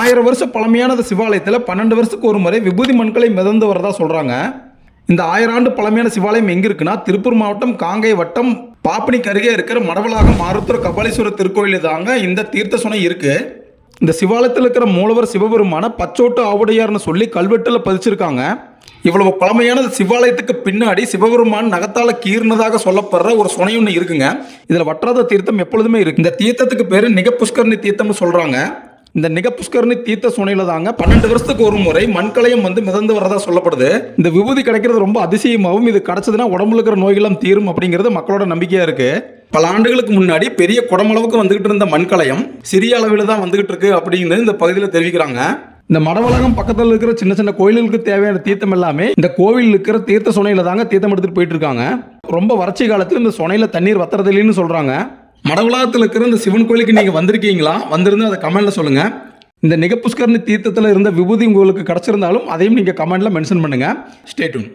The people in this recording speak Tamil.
ஆயிரம் வருஷம் பழமையான சிவாலயத்தில் பன்னெண்டு வருஷத்துக்கு ஒரு முறை விபூதி மண்களை மிதந்து வரதா சொல்கிறாங்க இந்த ஆயிரம் ஆண்டு பழமையான சிவாலயம் எங்கே இருக்குன்னா? திருப்பூர் மாவட்டம் காங்கை வட்டம் பாப்பனிக்கு அருகே இருக்கிற மடவலாக மாருத்துற கபாலீஸ்வரர் திருக்கோயில் தாங்க இந்த தீர்த்த சுனை இருக்குது இந்த சிவாலயத்தில் இருக்கிற மூலவர் சிவபெருமான பச்சோட்டு ஆவுடையார்னு சொல்லி கல்வெட்டில் பதிச்சிருக்காங்க. இவ்வளவு பழமையான சிவாலயத்துக்கு பின்னாடி சிவபெருமான் நகத்தால கீர்னதாக சொல்லப்படுற ஒரு சுனை ஒன்று இருக்குங்க. இதில் வற்றாத தீர்த்தம் எப்பொழுதுமே இருக்கு. இந்த தீர்த்தத்துக்கு பேர் நிகப்புஷ்கரணி தீர்த்தம்னு சொல்றாங்க. இந்த நிகப்புஷ்கரணி தீர்த்த சுனையில தாங்க பன்னெண்டு வருஷத்துக்கு ஒரு முறை மண்கலையம் வந்து மிதந்து வரதா சொல்லப்படுது. இந்த விபூதி கிடைக்கிறது ரொம்ப அதிசயமாகவும் இது கிடைச்சதுன்னா உடம்புல இருக்கிற நோய்களும் தீரும் அப்படிங்கிறது மக்களோட நம்பிக்கையா இருக்கு. பல ஆண்டுகளுக்கு முன்னாடி பெரிய குடமளவுக்கு வந்துகிட்டு இருந்த மண்கலயம் சிறிய அளவில் தான் வந்துகிட்டு இருக்கு அப்படிங்கிறது இந்த பகுதியில் தெரிவிக்கிறாங்க. இந்த மடவலகம் பக்கத்தில் இருக்கிற சின்ன சின்ன கோயில்களுக்கு தேவையான தீர்த்தம் எல்லாமே இந்த கோவில் இருக்கிற தீர்த்த சுனையில தாங்க தீர்த்தம் எடுத்துட்டு போயிட்டு இருக்காங்க. ரொம்ப வறட்சி காலத்தில் இந்த சுனையில தண்ணீர் வத்துறது இல்லைன்னு சொல்றாங்க. மடவுலகத்தில் இருக்கிற இந்த சிவன் கோயிலுக்கு நீங்கள் வந்திருக்கீங்களா? வந்திருந்து அதை கமெண்ட்டில் சொல்லுங்க. இந்த நிகப்புஷ்கரணி தீர்த்தத்தில் இருந்த விபூதி உங்களுக்கு கிடச்சிருந்தாலும் அதையும் நீங்கள் கமெண்ட்டில் மென்ஷன் பண்ணுங்கள் ஸ்டேட்யூன்